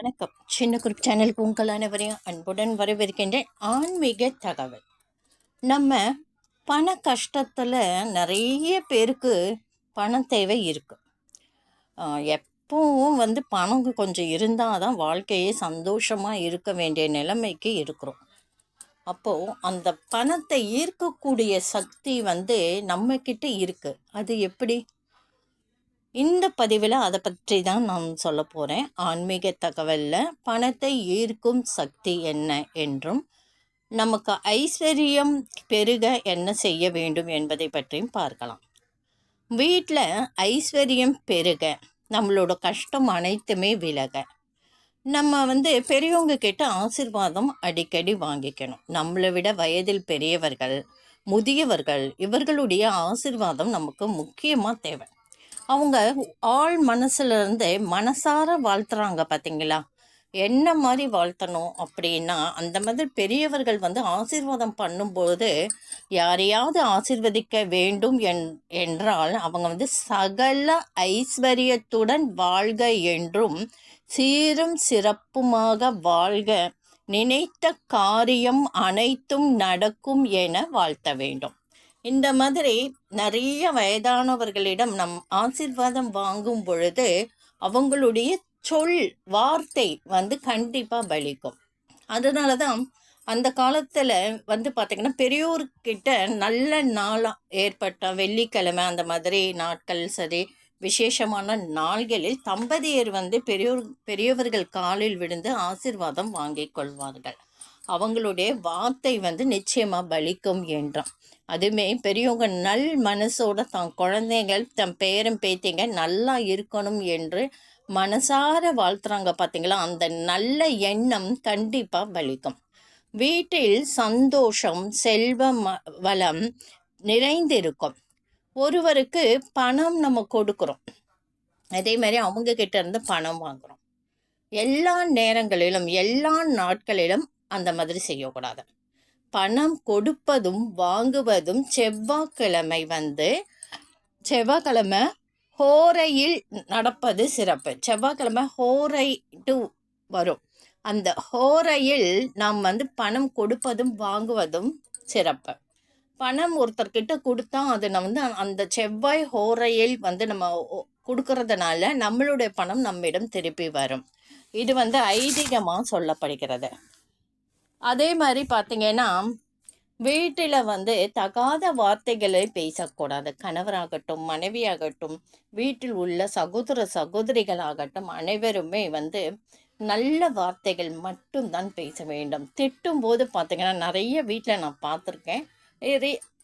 வணக்கம். சின்ன குரூப் சேனலுக்கு உங்கள் அனைவரையும் அன்புடன் வரவேற்கின்றேன். ஆன்மீக தகவல். நம்ம பண கஷ்டத்தில் நிறைய பேருக்கு பண தேவை இருக்குது எப்பவும் வந்து பணம் கொஞ்சம் இருந்தால் தான் வாழ்க்கையே சந்தோஷமாக இருக்க வேண்டிய நிலைமைக்கு இருக்கிறோம். அப்போது அந்த பணத்தை ஈர்க்கக்கூடிய சக்தி வந்து நம்மக்கிட்ட இருக்குது அது எப்படி? இந்த பதிவில் அதை பற்றி தான் நான் சொல்ல போகிறேன் ஆன்மீக தகவலில் பணத்தை ஈர்க்கும் சக்தி என்ன என்றும் நமக்கு ஐஸ்வர்யம் பெருக என்ன செய்ய வேண்டும் என்பதை பற்றியும் பார்க்கலாம். வீட்டில் ஐஸ்வர்யம் பெருக நம்மளோட கஷ்டம் அனைத்துமே விலக. நம்ம வந்து பெரியவங்க கிட்ட ஆசிர்வாதம் அடிக்கடி வாங்கிக்கணும். நம்மளை விட வயதில் பெரியவர்கள் முதியவர்கள் இவர்களுடைய ஆசிர்வாதம் நமக்கு முக்கியமாக தேவை. அவங்க ஆள் மனசுலேருந்து மனசார வாழ்த்துறாங்க பார்த்தீங்களா என்ன மாதிரி வாழ்த்தணும் அப்படின்னா அந்த மாதிரி பெரியவர்கள் வந்து ஆசீர்வாதம் பண்ணும்போது யாரையாவது ஆசீர்வதிக்க வேண்டும் என் என்றால் அவங்க வந்து சகல ஐஸ்வர்யத்துடன் வாழ்க என்றும் சீரும் சிறப்புமாக வாழ்க நினைத்த காரியம் அனைத்தும் நடக்கும் என வாழ்த்த வேண்டும். இந்த மாதிரி நிறைய வயதானவர்களிடம் நம் ஆசிர்வாதம் வாங்கும் பொழுது அவங்களுடைய சொல் வார்த்தை வந்து கண்டிப்பாக பலிக்கும். அதனால தான் அந்த காலத்தில் வந்து பார்த்திங்கன்னா பெரியோர்கிட்ட நல்ல நாளாக ஏற்பட்ட வெள்ளிக்கிழமை அந்த மாதிரி நாட்கள் சரி விசேஷமான நாள்களில் தம்பதியர் வந்து பெரியோர் பெரியவர்கள் காலில் விழுந்து ஆசிர்வாதம் வாங்கிக் கொள்வார்கள். அவங்களுடைய வார்த்தை வந்து நிச்சயமாக பலிக்கும் என்றான். அதுவுமே பெரியவங்க நல் மனசோட தன் குழந்தைகள் தன் பேரன் பேத்திங்க நல்லா இருக்கணும் என்று மனசார வாழ்த்துறாங்க பார்த்தீங்களா அந்த நல்ல எண்ணம் கண்டிப்பாக பலிக்கும் வீட்டில் சந்தோஷம் செல்வ வளம் நிறைந்திருக்கும். ஒருவருக்கு பணம் நம்ம கொடுக்குறோம். அதே மாதிரி அவங்க கிட்ட இருந்து பணம் வாங்குறோம். எல்லா நேரங்களிலும் எல்லா நாட்களிலும் அந்த மாதிரி செய்யக்கூடாது. பணம் கொடுப்பதும் வாங்குவதும் செவ்வாய்க்கிழமை வந்து செவ்வாய்க்கிழமை ஹோரையில் நடப்பது சிறப்பு. செவ்வாய்க்கிழமை ஹோரை டு வரும். அந்த ஹோரையில் நாம் வந்து பணம் கொடுப்பதும் வாங்குவதும் சிறப்பு. பணம் ஒருத்தர்கிட்ட கொடுத்தா அது நம்ம வந்து அந்த செவ்வாய் ஹோரையில் வந்து நம்ம கொடுக்கறதுனால நம்மளுடைய பணம் நம்மிடம் திருப்பி வரும். இது வந்து ஐதீகமாக சொல்லப்படுகிறது. அதே மாதிரி பார்த்தீங்கன்னா வீட்டில் வந்து தகாத வார்த்தைகளை பேசக்கூடாது. கணவராகட்டும் மனைவியாகட்டும் வீட்டில் உள்ள சகோதர சகோதரிகளாகட்டும் அனைவருமே வந்து நல்ல வார்த்தைகள் மட்டும்தான் பேச வேண்டும். திட்டும் போது பார்த்தீங்கன்னா நிறைய வீட்டில் நான் பார்த்துருக்கேன்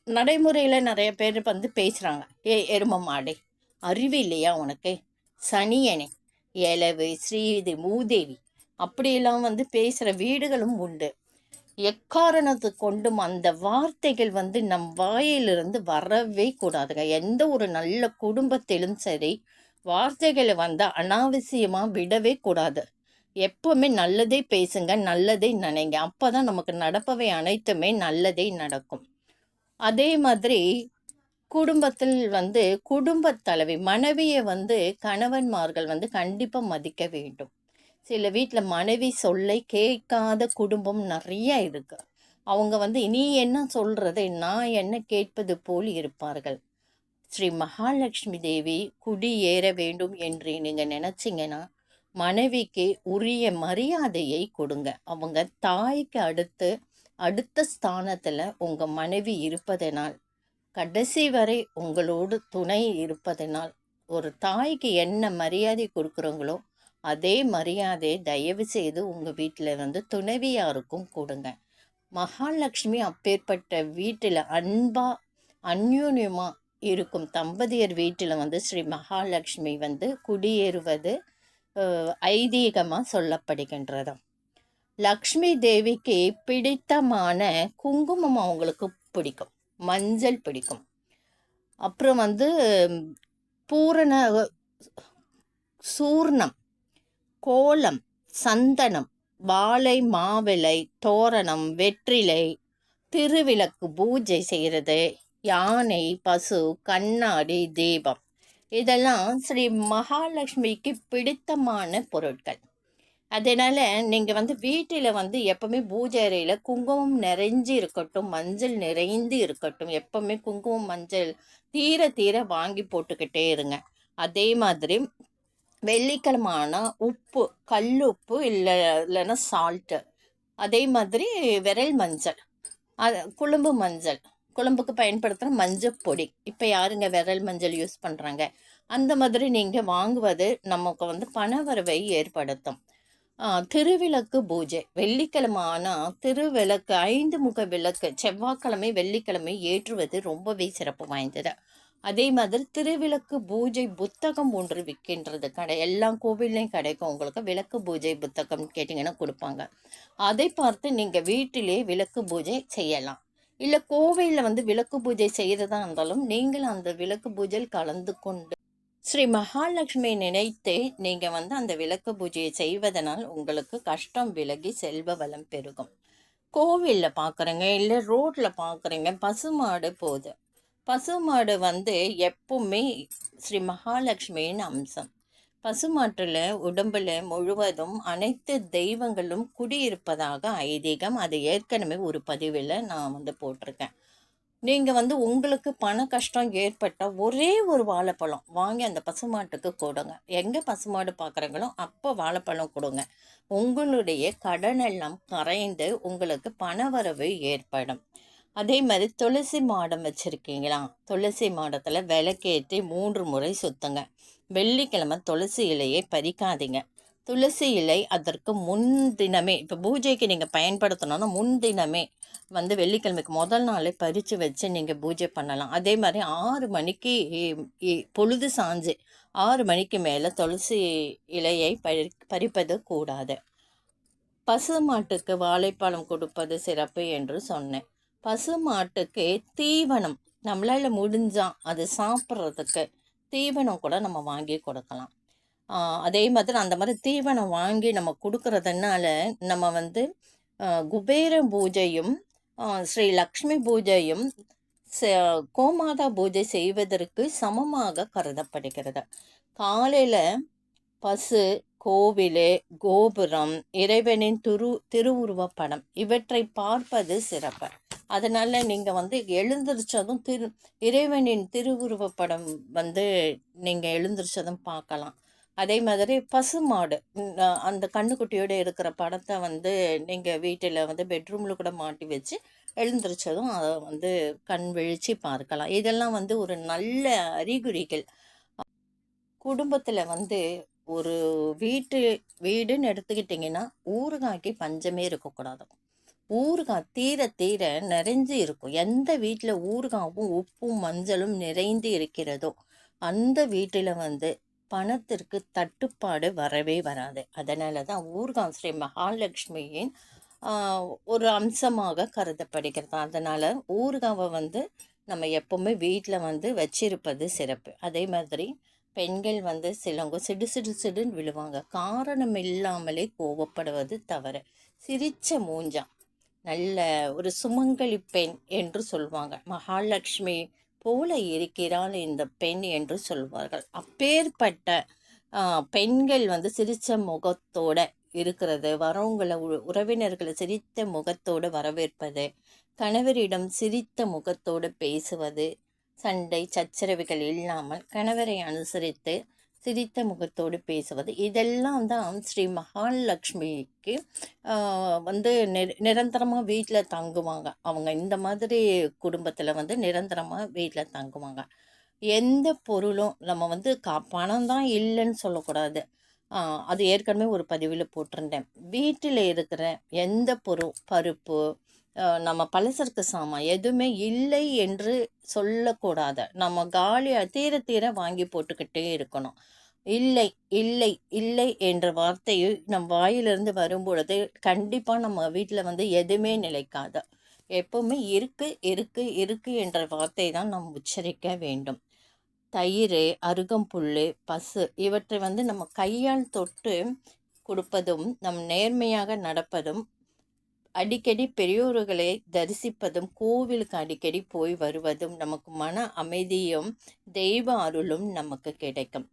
நடைமுறையில் நிறைய பேர் வந்து பேசுகிறாங்க ஏ எரும மாடே அறிவு இல்லையா உனக்கு? சனியனே ஏலவு ஸ்ரீதி மூதேவி. அப்படியெல்லாம் வந்து பேசுகிற வீடுகளும் உண்டு. எக்காரணத்து கொண்டும் அந்த வார்த்தைகள் வந்து நம் வாயிலிருந்து வரவே கூடாதுங்க. எந்த ஒரு நல்ல குடும்பத்திலும் சரி வார்த்தைகளை வந்து அனாவசியமாக விடவே கூடாது. எப்பவுமே நல்லதே பேசுங்க நல்லதே நினைங்க. அப்போ தான் நமக்கு நடப்பவை அனைத்துமே நல்லதே நடக்கும். அதே மாதிரி குடும்பத்தில் வந்து குடும்ப தலைவி மனைவியை வந்து கணவன்மார்கள் வந்து கண்டிப்பாக மதிக்க வேண்டும். சில வீட்டில் மனைவி சொல்லை கேட்காத குடும்பம் நிறைய இருக்கு. அவங்க வந்து நீ என்ன சொல்கிறது நான் என்ன கேட்பது போல் இருப்பார்கள்? ஸ்ரீ மகாலட்சுமி தேவி குடியேற வேண்டும் என்று நீங்கள் நினச்சிங்கன்னா மனைவிக்கு உரிய மரியாதையை கொடுங்க. அவங்க தாய்க்கு அடுத்து அடுத்த ஸ்தானத்தில் உங்கள் மனைவி இருப்பதனால் கடைசி வரை உங்களோடு துணை இருப்பதனால் ஒரு தாய்க்கு என்ன மரியாதை கொடுக்குறோங்களோ அதே மரியாதை தயவு செய்து உங்கள் வீட்டில் வந்து துணைவியாருக்கும் கொடுங்க. மகாலட்சுமி அப்பேற்பட்ட வீட்டில் அன்பா அந்யூன்யமாக இருக்கும் தம்பதியர் வீட்டில் வந்து ஸ்ரீ மகாலட்சுமி வந்து குடியேறுவது ஐதீகமாக சொல்லப்படுகின்றது லக்ஷ்மி தேவிக்கு பிடித்தமான குங்குமம் அவங்களுக்கு பிடிக்கும். மஞ்சள் பிடிக்கும். அப்புறம் வந்து பூரண சூர்ணம். கோலம் சந்தனம் வாழை மாவிளை தோரணம் வெற்றிலை திருவிளக்கு பூஜை செய்கிறது யானை பசு கண்ணாடி தீபம் இதெல்லாம் ஸ்ரீ மகாலட்சுமிக்கு பிடித்தமான பொருட்கள் அதனால நீங்கள் வந்து வீட்டில் வந்து எப்பவுமே பூஜை அறையில் குங்குமம் நிறைஞ்சு இருக்கட்டும், மஞ்சள் நிறைந்து இருக்கட்டும். எப்பவுமே குங்குமம், மஞ்சள் தீர தீர வாங்கி போட்டுக்கிட்டே இருங்க. அதே மாதிரி வெள்ளிக்கிழம ஆனால் உப்பு, கல் உப்பு இல்லை இல்லைன்னா சால்ட்டு. அதே மாதிரி விரல் மஞ்சள். அது குழம்பு மஞ்சள். குழம்புக்கு பயன்படுத்துகிற மஞ்சள் பொடி. இப்போ யாருங்க விரல் மஞ்சள் யூஸ் பண்ணுறாங்க அந்த மாதிரி நீங்கள் வாங்குவது நமக்கு வந்து பணவரவை ஏற்படுத்தும். திருவிளக்கு பூஜை. வெள்ளிக்கிழம ஆனால் திருவிளக்கு ஐந்து முக விளக்கு செவ்வாய்க்கிழமை, வெள்ளிக்கிழமை ஏற்றுவது ரொம்பவே சிறப்பு வாய்ந்தது. அதே மாதிரி திருவிளக்கு பூஜை புத்தகம் ஒன்று விற்கின்றது கடை எல்லா கோவில்லையும் கிடைக்கும் உங்களுக்கு. விளக்கு பூஜை புத்தகம் கேட்டிங்கன்னா கொடுப்பாங்க அதை பார்த்து நீங்கள் வீட்டிலே விளக்கு பூஜை செய்யலாம். இல்லை கோவிலில் வந்து விளக்கு பூஜை செய்ததாக இருந்தாலும், நீங்களும் அந்த விளக்கு பூஜையில் கலந்து கொண்டு ஸ்ரீ மகாலட்சுமி நினைத்து நீங்கள் வந்து அந்த விளக்கு பூஜையை செய்வதனால் உங்களுக்கு கஷ்டம் விலகி செல்வ வளம் பெருகும். கோவிலில் பார்க்குறீங்க, இல்லை ரோட்டில் பார்க்குறீங்க பசுமாடு போது. பசுமாடு வந்து எப்பவுமே ஸ்ரீ மகாலட்சுமியின் அம்சம். பசுமாட்டில் உடம்பில் முழுவதும் அனைத்து தெய்வங்களும் குடியிருப்பதாக ஐதீகம். அது ஏற்கனவே ஒரு பதிவில் நான் வந்து போட்டிருக்கேன். நீங்கள் வந்து உங்களுக்கு பண கஷ்டம் ஏற்பட்டால் ஒரே ஒரு வாழைப்பழம் வாங்கி அந்த பசுமாட்டுக்கு கொடுங்க எங்கே பசுமாடு பார்க்குறீங்களோ, அப்போ வாழைப்பழம் கொடுங்க உங்களுடைய கடனெல்லாம் கரைந்து உங்களுக்கு பணவரவு ஏற்படும். அதே மாதிரி துளசி மாடம் வச்சுருக்கீங்களா துளசி மாடத்தில் விளக்கேற்றி மூன்று முறை சுத்துங்க. வெள்ளிக்கிழமை துளசி இலையை பறிக்காதீங்க. துளசி இலை அதற்கு முன்தினமே இப்போ பூஜைக்கு நீங்கள் பயன்படுத்தணும்னா, முன்தினமே வந்து வெள்ளிக்கிழமைக்கு முதல் நாளே பறித்து வச்சு நீங்கள் பூஜை பண்ணலாம். அதே மாதிரி ஆறு மணிக்கு இ இ பொழுது சாஞ்சு ஆறு மணிக்கு மேலே துளசி இலையை பறி பறிப்பது கூடாது. பசுமாட்டுக்கு வாழைப்பழம் கொடுப்பது சிறப்பு என்று சொன்னேன். பசுமாட்டுக்கு தீவனம் நம்மளால் முடிஞ்சால் அது சாப்பிட்றதுக்கு தீவனம் கூட நம்ம வாங்கி கொடுக்கலாம். அதே மாதிரி அந்த மாதிரி தீவனம் வாங்கி நம்ம கொடுக்கறதுனால நம்ம வந்து குபேர பூஜையும், ஸ்ரீ லக்ஷ்மி பூஜையும், ச கோமாதா பூஜை செய்வதற்கு சமமாக கருதப்படுகிறது. காலையில் பசு, கோவில் கோபுரம், இறைவனின் துரு திருவுருவப் படம் இவற்றை பார்ப்பது சிறப்பு. அதனால் நீங்கள் வந்து எழுந்திரிச்சதும் திரு இறைவனின் திருவுருவப் படம் வந்து நீங்கள் எழுந்திரிச்சதும் பார்க்கலாம். அதே மாதிரி பசுமாடு அந்த கண்ணுக்குட்டியோடு இருக்கிற படத்தை வந்து நீங்கள் வீட்டில் வந்து பெட்ரூமில் கூட மாட்டி வச்சு, எழுந்திரிச்சதும் அதை வந்து கண் விழிச்சு பார்க்கலாம். இதெல்லாம் வந்து ஒரு நல்ல அறிகுறிகள். குடும்பத்தில் வந்து ஒரு வீட்டு வீடுன்னு எடுத்துக்கிட்டிங்கன்னா ஊறுகாய்க்கு பஞ்சமே இருக்கக்கூடாது. ஊறுகாய் தீர தீர நிறைஞ்சு இருக்கும். எந்த வீட்டில் ஊறுகாவும், உப்பும், மஞ்சளும் நிறைந்து இருக்கிறதோ, அந்த வீட்டில் வந்து பணத்திற்கு தட்டுப்பாடு வரவே வராது. அதனால தான் ஊர்கான் ஸ்ரீ மகாலட்சுமியின் ஒரு அம்சமாக கருதப்படுகிறது. அதனால் ஊர்காவை வந்து நம்ம எப்போவுமே வீட்டில் வந்து வச்சிருப்பது சிறப்பு. அதே மாதிரி பெண்கள் வந்து சிலவங்க சிடு சிடு சிடுன்னு விழுவாங்க. காரணம் இல்லாமலே கோவப்படுவது தவறு. சிரித்த மூஞ்சா, நல்ல ஒரு சுமங்கலி பெண் என்று சொல்வாங்க. மகாலட்சுமி போல இருக்கிறாள் இந்த பெண் என்று சொல்வார்கள். அப்பேற்பட்ட பெண்கள் வந்து சிரித்த முகத்தோட இருக்கிறது, வரவங்களை உ சிரித்த முகத்தோடு வரவேற்பது, கணவரிடம் சிரித்த முகத்தோடு பேசுவது, சண்டை சச்சரவுகள் இல்லாமல் கணவரை அனுசரித்து சிரித்த முகத்தோடு பேசுவது. இதெல்லாம் தான் ஸ்ரீ மகாலட்சுமிக்கு வந்து நிர நிரந்தரமாக வீட்டில் தங்குவாங்க. அவங்க இந்த மாதிரி குடும்பத்தில் வந்து நிரந்தரமாக வீட்டில் தங்குவாங்க. எந்த பொருளும் நம்ம வந்து கா பணம் தான் இல்லைன்னு சொல்லக்கூடாது. அது ஏற்கனவே ஒரு பதிவில் போட்டிருந்தேன். வீட்டில் இருக்கிற எந்த பொருள் பருப்பு, நம்ம பலசரக்கு சாமான் எதுவுமே இல்லை என்று சொல்லக்கூடாது. நம்ம காலியாக தீர தீர வாங்கி போட்டுக்கிட்டே இருக்கணும். இல்லை, இல்லை, இல்லை என்ற வார்த்தையை நம் வாயிலிருந்து வரும்பொழுது, கண்டிப்பாக நம்ம வீட்டில் வந்து எதுவுமே நிலைக்காது. எப்பவுமே இருக்கு, இருக்கு, இருக்கு என்ற வார்த்தை தான் நாம் உச்சரிக்க வேண்டும். தயிர் அருகம்புல் பசு இவற்றை வந்து நம்ம கையால் தொட்டு கொடுப்பதும், நம் நேர்மையாக நடப்பதும், அடிக்கடி பெரியோர்களை தரிசிப்பதும், கோவிலுக்கு அடிக்கடி போய் வருவதும், நமக்கு மன அமைதியும், தெய்வ அருளும் நமக்கு கிடைக்கும்.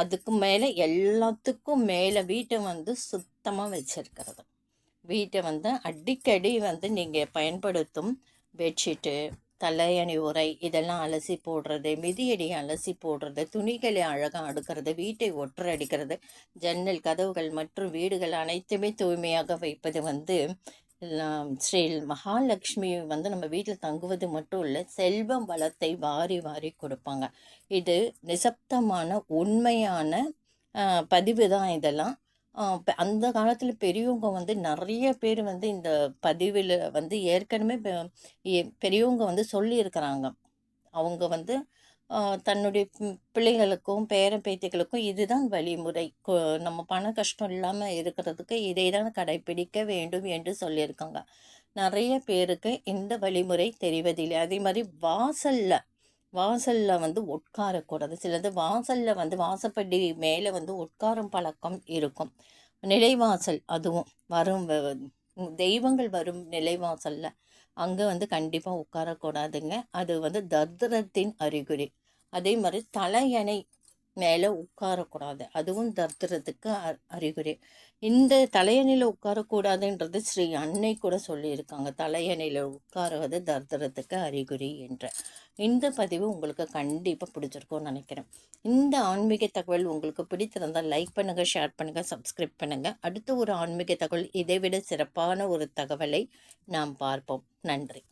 அதுக்கு மேலே எல்லாத்துக்கும் மேலே வீட்டை வந்து சுத்தமாக வச்சுருக்கிறது வீட்டை வந்து அடிக்கடி வந்து நீங்கள் பயன்படுத்தும் பெட்ஷீட்டு தலையணி உரை இதெல்லாம் அலசி போடுறது மிதியடி அலசி போடுறது துணிகளை அழகாக அடுக்கிறது வீட்டை ஒற்றை அடிக்கிறது ஜன்னல் கதவுகள் மற்றும் வீடுகள் அனைத்துமே தூய்மையாக வைப்பது வந்து ஸ்ரீ மகாலட்சுமி வந்து நம்ம வீட்டில் தங்குவது மட்டும் இல்லை செல்வம் வளத்தை வாரி வாரி கொடுப்பாங்க. இது நிசப்தமான உண்மையான பதிவு தான் இதெல்லாம். அந்த காலத்தில் பெரியவங்க வந்து நிறைய பேர் வந்து இந்த பதிவில் வந்து ஏற்கனவே பெ- பெரியவங்க வந்து சொல்லியிருக்கிறாங்க. அவங்க வந்து தன்னுடைய பிள்ளைகளுக்கும் பேர பேத்திகளுக்கும் இதுதான் வழிமுறை. கொ- நம்ம பண கஷ்டம் இல்லாமல் இருக்கிறதுக்கு இதை தான் கடைபிடிக்க வேண்டும் என்று சொல்லியிருக்காங்க. நிறைய பேருக்கு இந்த வழிமுறை தெரிவதில்லை. அதே மாதிரி வாசலில் வாசலில் வந்து உட்காரக்கூடாது. சிலது வாசலில் வந்து வாசப்படி மேலே வந்து உட்காரும் பழக்கம் இருக்கும். நிலைவாசல் அதுவும் வரும் வ- தெய்வங்கள் வரும் நிலைவாசலில். அங்கே வந்து கண்டிப்பாக உட்காரக்கூடாதுங்க. அது வந்து தர்தரத்தின் அறிகுறி. அதே மாதிரி தலையணை மேலே உட்காரக்கூடாது. அதுவும் தர்தரத்துக்கு அ- அறிகுறி. இந்த தலையணையில் உட்காரக்கூடாதுன்றது ஸ்ரீ அன்னை கூட சொல்லியிருக்காங்க. தலையணையில் உட்காருவது தர்தரத்துக்கு அறிகுறி என்று. இந்த பதிவு உங்களுக்கு கண்டிப்பாக பிடிச்சிருக்கும்னு நினைக்கிறேன். இந்த ஆன்மீக தகவல் உங்களுக்கு பிடித்திருந்தால் லைக் பண்ணுங்கள் ஷேர் பண்ணுங்கள் சப்ஸ்கிரைப் பண்ணுங்கள் அடுத்த ஒரு ஆன்மீக தகவல் இதைவிட சிறப்பான ஒரு தகவலை நாம் பார்ப்போம். நன்றி.